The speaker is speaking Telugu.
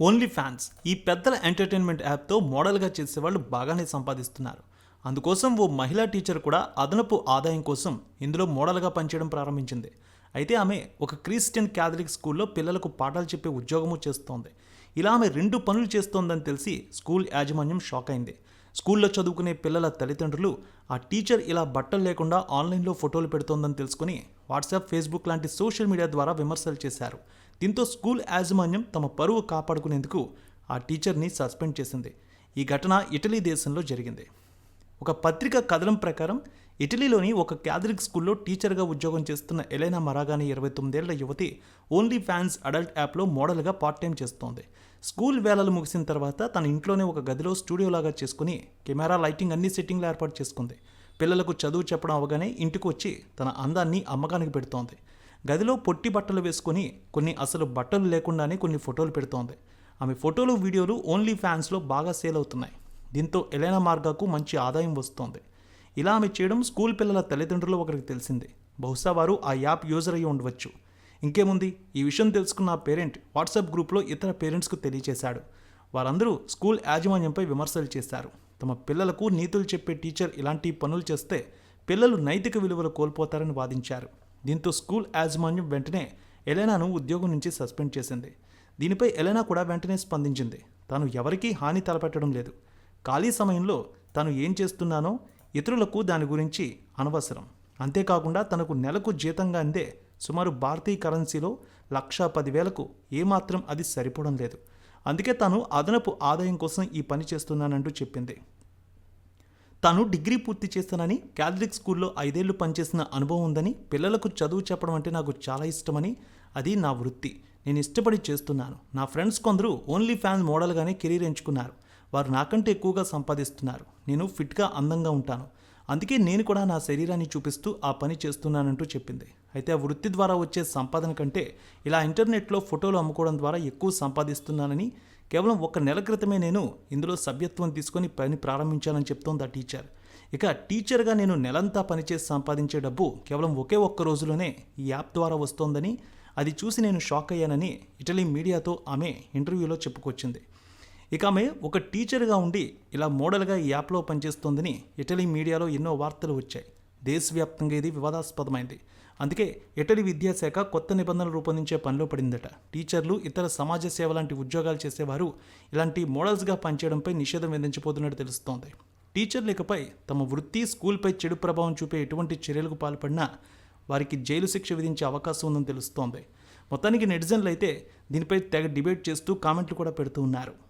ఓన్లీ ఫ్యాన్స్ ఈ పెద్దల ఎంటర్టైన్మెంట్ యాప్తో మోడల్గా చేసేవాళ్ళు బాగానే సంపాదిస్తున్నారు. అందుకోసం ఓ మహిళా టీచర్ కూడా అదనపు ఆదాయం కోసం ఇందులో మోడల్గా పనిచేయడం ప్రారంభించింది. అయితే ఆమె ఒక క్రిస్టియన్ క్యాథలిక్ స్కూల్లో పిల్లలకు పాఠాలు చెప్పే ఉద్యోగము చేస్తోంది. ఇలా ఆమె రెండు పనులు చేస్తోందని తెలిసి స్కూల్ యాజమాన్యం షాక్ అయింది. స్కూల్లో చదువుకునే పిల్లల తల్లిదండ్రులు ఆ టీచర్ ఇలా బట్టలు లేకుండా ఆన్లైన్లో ఫోటోలు పెడుతోందని తెలుసుకుని వాట్సాప్ ఫేస్బుక్ లాంటి సోషల్ మీడియా ద్వారా విమర్శలు చేశారు. దీంతో స్కూల్ యాజమాన్యం తమ పరువు కాపాడుకునేందుకు ఆ టీచర్ని సస్పెండ్ చేసింది. ఈ ఘటన ఇటలీ దేశంలో జరిగింది. ఒక పత్రిక కథనం ప్రకారం ఇటలీలోని ఒక క్యాథలిక్ స్కూల్లో టీచర్గా ఉద్యోగం చేస్తున్న ఎలైనా మరాగాని ఇరవై తొమ్మిదేళ్ళ యువతి ఓన్లీ ఫ్యాన్స్ అడల్ట్ యాప్లో మోడల్గా పార్ట్ టైం చేస్తోంది. స్కూల్ వేళలు ముగిసిన తర్వాత తన ఇంట్లోనే ఒక గదిలో స్టూడియోలాగా చేసుకుని కెమెరా లైటింగ్ అన్ని సెట్టింగ్లు ఏర్పాటు చేసుకుంది. పిల్లలకు చదువు చెప్పడం అవగానే ఇంటికి వచ్చి తన అందాన్ని అమ్మకానికి పెడుతోంది. గదిలో పొట్టి బట్టలు వేసుకొని కొన్ని అసలు బట్టలు లేకుండానే కొన్ని ఫోటోలు పెడుతోంది. ఆమె ఫోటోలు వీడియోలు ఓన్లీ ఫ్యాన్స్లో బాగా సేల్ అవుతున్నాయి. దీంతో ఎలైనా మార్గాకు మంచి ఆదాయం వస్తోంది. ఇలా ఆమె చేయడం స్కూల్ పిల్లల తల్లిదండ్రులు ఒకరికి తెలిసింది. బహుశా వారు ఆ యాప్ యూజర్ అయ్యి ఉండవచ్చు. ఇంకేముంది? ఈ విషయం తెలుసుకున్న ఆ పేరెంట్ వాట్సాప్ గ్రూప్లో ఇతర పేరెంట్స్కు తెలియజేశాడు వారందరూ స్కూల్ యాజమాన్యంపై విమర్శలు చేశారు. తమ పిల్లలకు నీతులు చెప్పే టీచర్ ఇలాంటి పనులు చేస్తే పిల్లలు నైతిక విలువలు కోల్పోతారని వాదించారు. దీంతో స్కూల్ యాజమాన్యం వెంటనే ఎలెనాను ఉద్యోగం నుంచి సస్పెండ్ చేసింది. దీనిపై ఎలెనా కూడా వెంటనే స్పందించింది. తాను ఎవరికీ హాని తలపెట్టడం లేదు. ఖాళీ సమయంలో తాను ఏం చేస్తున్నానో ఇతరులకు దాని గురించి అనవసరం. అంతేకాకుండా తనకు నెలకు జీతంగా అందే సుమారు భారతీయ కరెన్సీలో లక్షా పదివేలకు ఏమాత్రం అది సరిపోవడం లేదు. అందుకే తాను అదనపు ఆదాయం కోసం ఈ పని చేస్తున్నానంటూ చెప్పింది. తాను డిగ్రీ పూర్తి చేస్తానని క్యాథలిక్ స్కూల్లో ఐదేళ్ళు పనిచేసిన అనుభవం ఉందని పిల్లలకు చదువు చెప్పడం అంటే నాకు చాలా ఇష్టమని అది నా వృత్తి. నేను ఇష్టపడి చేస్తున్నాను. నా ఫ్రెండ్స్ కొందరు ఓన్లీ ఫ్యాన్ మోడల్గానే కెరీర్ ఎంచుకున్నారు. వారు నాకంటే ఎక్కువగా సంపాదిస్తున్నారు. నేను ఫిట్గా అందంగా ఉంటాను. అందుకే నేను కూడా నా శరీరాన్ని చూపిస్తూ ఆ పని చేస్తున్నానంటూ చెప్పింది. అయితే ఆ వృత్తి ద్వారా వచ్చే సంపాదన కంటే ఇలా ఇంటర్నెట్లో ఫోటోలు అమ్ముకోవడం ద్వారా ఎక్కువ సంపాదిస్తున్నానని కేవలం ఒక నెల క్రితమే నేను ఇందులో సభ్యత్వం తీసుకొని పని ప్రారంభించానని చెప్తోంది ఆ టీచర్. ఇక టీచర్గా నేను నెలంతా పనిచేసి సంపాదించే డబ్బు కేవలం ఒకే ఒక్క రోజులోనే ఈ యాప్ ద్వారా వస్తోందని అది చూసి నేను షాక్ అయ్యానని ఇటలీ మీడియాతో ఆమె ఇంటర్వ్యూలో చెప్పుకొచ్చింది. ఇక ఆమె ఒక టీచర్గా ఉండి ఇలా మోడల్గా ఈ యాప్లో పనిచేస్తోందని ఇటలీ మీడియాలో ఎన్నో వార్తలు వచ్చాయి. దేశవ్యాప్తంగా ఇది వివాదాస్పదమైంది. అందుకే ఇటలీ విద్యాశాఖ కొత్త నిబంధనలు రూపొందించే పనిలో పడిందట. టీచర్లు ఇతర సమాజ సేవ లాంటి ఉద్యోగాలు చేసేవారు ఇలాంటి మోడల్స్గా పనిచేయడంపై నిషేధం విధించబోతున్నట్టు తెలుస్తోంది. టీచర్లు ఇకపై తమ వృత్తి స్కూల్పై చెడు ప్రభావం చూపే ఎటువంటి చర్యలకు పాల్పడినా వారికి జైలు శిక్ష విధించే అవకాశం ఉందని తెలుస్తోంది. మొత్తానికి నెటిజన్లు అయితే దీనిపై తెగ డిబేట్ చేస్తూ కామెంట్లు కూడా పెడుతూ ఉన్నారు.